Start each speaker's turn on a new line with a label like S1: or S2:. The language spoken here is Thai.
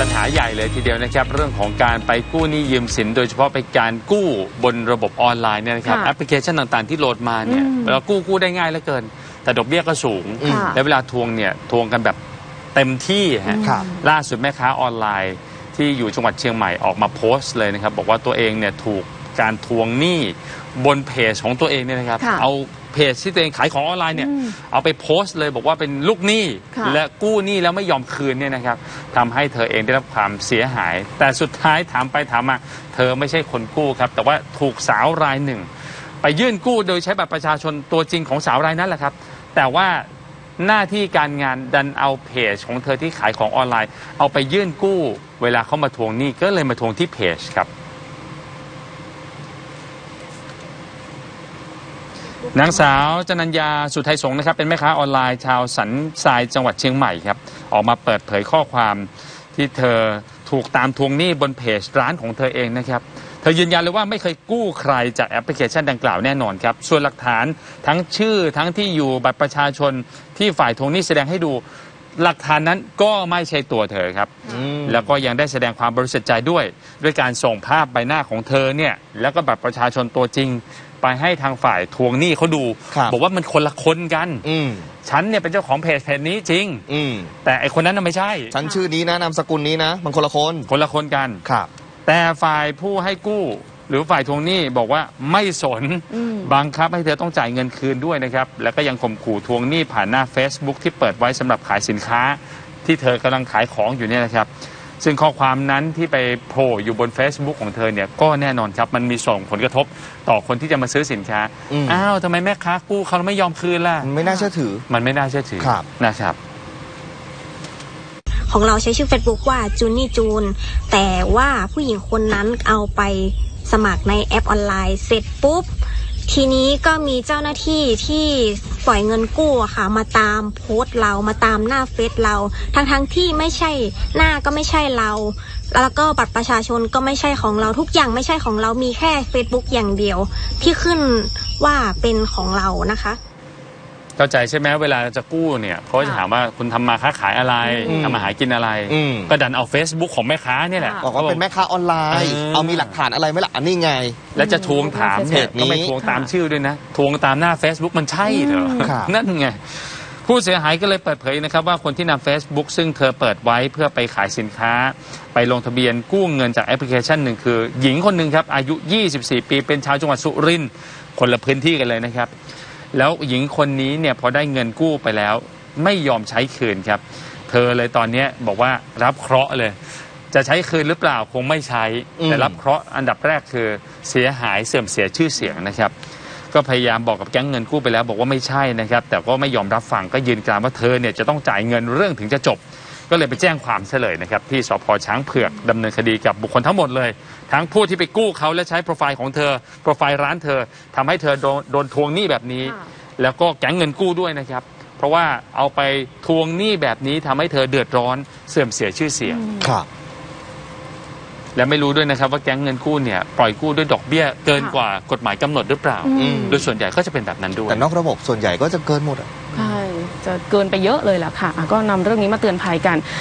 S1: ปัญหาใหญ่เลยทีเดียวนะครับ เรื่องของการไปกู้หนี้ยืมสิน โดยเฉพาะไปการกู้บนระบบออนไลน์เนี่ยนะครับ
S2: ค่ะ
S1: แอปพลิเคชันต่างๆที่โหลดมาเนี่ย
S2: อืม
S1: เรากู้กู้ได้ง่ายเหลือเกิน แต่ดอกเบี้ยก็สูง
S2: ค่ะ
S1: และเวลาทวงเนี่ยทวงกันแบบเต็มที่ฮะ
S3: ครับ
S1: ล่าสุดแม่ค้าออนไลน์ที่อยู่จังหวัดเชียงใหม่ออกมาโพสต์เลยนะครับ บอกว่าตัวเองเนี่ยถูกการทวงหนี้บนเพจของตัวเองเนี่ยนะครับ
S2: ค่ะ
S1: เอา เพจที่ตัวเองขายของออนไลน์เนี่ย
S2: อืม
S1: เอาไปโพสต์เลยบอกว่าเป็นลูกหนี้
S2: ค่ะ
S1: และกู้หนี้แล้วไม่ยอมคืนเนี่ยนะครับทำให้เธอเองได้รับความเสียหาย แต่สุดท้ายถามไปถามมาเธอไม่ใช่คนกู้ครับ แต่ว่าถูกสาวรายหนึ่ง ไปยื่นกู้โดยใช้บัตรประชาชนตัวจริงของสาวรายนั้นแหละครับ แต่ว่าหน้าที่การงานดันเอาเพจของเธอที่ขายของออนไลน์ เอาไปยื่นกู้ เวลาเขามาทวงหนี้ก็เลยมาทวงที่เพจครับ นางสาวจนัญญาสุไทยสงนะครับเป็นแม่ค้าออนไลน์ชาวสันทรายจังหวัดเชียงใหม่ครับออกมาเปิดเผยข้อความที่เธอถูกตามทวงหนี้บนเพจร้านของเธอเองนะครับเธอยืนยันเลยว่าไม่เคยกู้ใครจากแอปพลิเคชันดังกล่าวแน่นอนครับส่วนหลักฐานทั้งชื่อทั้งที่อยู่บัตรประชาชนที่ฝ่ายทวงหนี้แสดงให้ดู หลักฐานนั้นก็ไม่ใช่ตัวเธอครับ
S3: อืม
S1: แล้วก็ยังได้แสดงความบริสุทธิ์ใจด้วย ด้วยการส่งภาพใบหน้าของเธอเนี่ยแล้วก็บัตรประชาชนตัวจริง ไปให้ทางฝ่ายทวงหนี้เขาดู
S3: ครับ
S1: บอกว่ามันคนละคนกัน
S3: อืม
S1: ฉันเนี่ยเป็นเจ้าของเพจเพจนี้จริง
S3: อืม
S1: แต่ไอคนนั้นน่ะไม่ใช่
S3: ฉันชื่อนี้นะนามสกุลนี้นะมันคนละคน
S1: คนละคนกัน
S3: ครับ
S1: แต่ฝ่ายผู้ให้กู้ หรือฝ่ายทวงหนี้บอกว่าไม่สน
S2: อืม
S1: บังคับให้เธอต้องจ่ายเงินคืนด้วยนะครับ แล้วก็ยังข่มขู่ทวงหนี้ผ่านหน้า Facebook ที่เปิดไว้สำหรับขายสินค้า ที่เธอกำลังขายของอยู่เนี่ยนะครับ ซึ่งข้อความนั้นที่ไปโผล่อยู่บน Facebook ของเธอเนี่ยก็แน่นอนครับ มันมีส่งผลกระทบต่อคนที่จะมาซื้อสินค้า
S3: อืม
S1: อ้าวทำไมแม่ค้ากู้เขาไม่ยอมคืนล่ะ
S3: มันไม่น่าเชื่อถือ
S1: มันไม่น่าเชื่อถือ
S3: ครับ
S1: นะครับ
S4: ของเราใช้ชื่อ Facebook ว่าจูนี่จูน แต่ว่าผู้หญิงคนนั้นเอาไป สมัครในแอปออนไลน์เสร็จปุ๊บ ทีนี้ก็มีเจ้าหน้าที่ที่ปล่อยเงินกู้ค่ะ มาตามโพสต์เรามาตามหน้าเฟซเรา ทั้งทั้งๆที่ไม่ใช่หน้าก็ไม่ใช่เรา แล้วก็บัตรประชาชนก็ไม่ใช่ของเราทุกอย่างไม่ใช่ของเรามีแค่ Facebook อย่างเดียว ที่ขึ้นว่าเป็นของเรานะคะ
S1: เข้าใจใช่ไหมเวลาจะกู้เนี่ยเขาจะ
S2: ค่ะ
S1: ถามว่าคุณทำมาค้าขายอะไร
S3: อืม
S1: ทำมาหากินอะไร
S3: อืม
S1: ก็ดันเอา Facebook ของแม่ค้าเนี่ยแหละ
S2: ค่ะ
S3: บอกว่าเป็นแม่ค้าออนไลน์
S1: เออ
S3: เอามีหลักฐานอะไรไหมล่ะอันนี้ไง
S1: แล้วจะทวงถามเนี่ย
S3: เพจนี้
S1: ก็ไม่ทวงตามชื่อด้วยนะ ทวงตามหน้า Facebook มันใช่เหรอ
S3: ครับ
S1: นั่นไง ผู้เสียหายก็เลยเปิดเผยนะครับว่าคนที่นำ Facebook ซึ่งเธอเปิดไว้เพื่อไปขายสินค้า ไปลงทะเบียนกู้เงินจากแอปพลิเคชันหนึ่งคือ หญิงคนหนึ่งครับ อายุ 24 ปีเป็นชาวจังหวัดสุรินทร์คนละพื้นที่กันเลยนะครับ แล้วหญิงคนนี้เนี่ยพอได้เงินกู้ไปแล้ว ไม่ยอมใช้คืนครับ เธอเลยตอนนี้บอกว่ารับเคราะห์เลย จะใช้คืนหรือเปล่าคงไม่ใช้ แต่รับเคราะห์อันดับแรกคือเสียหายเสื่อมเสียชื่อเสียงนะครับก็พยายามบอกกับแก๊งเงินกู้ไปแล้วบอกว่าไม่ใช่นะครับ แต่ก็ไม่ยอมรับฟังก็ยืนกรานว่าเธอเนี่ยจะต้องจ่ายเงินเรื่องถึงจะจบ ก็เลยไปแจ้งความเฉลยนะครับที่สพช้างเผือกดำเนินคดีกับบุคคลทั้งหมดเลย ทั้งผู้ที่ไปกู้เขาและใช้โปรไฟล์ของเธอ โปรไฟล์ร้านเธอทำให้เธอโดนโดนทวงหนี้แบบนี้
S2: ค่ะ
S1: แล้วก็แก๊งเงินกู้ด้วยนะครับ เพราะว่าเอาไปทวงหนี้แบบนี้ทำให้เธอเดือดร้อนเสื่อมเสียชื่อเสียง
S3: ครับ
S1: และไม่รู้ด้วยนะครับว่าแก๊งเงินกู้เนี่ยปล่อยกู้ด้วยดอกเบี้ยเกิน
S2: ค่ะ
S1: กว่ากฎหมายกำหนดหรือเปล่า
S2: อืม
S1: โดยส่วนใหญ่ก็จะเป็นแบบนั้นด้วย
S3: แต่นอกระบบส่วนใหญ่ก็จะเกินหมดอะ
S2: ใช่ จะเกินไปเยอะเลยแหละค่ะอะก็นำเรื่องนี้มาเตือนภัยกัน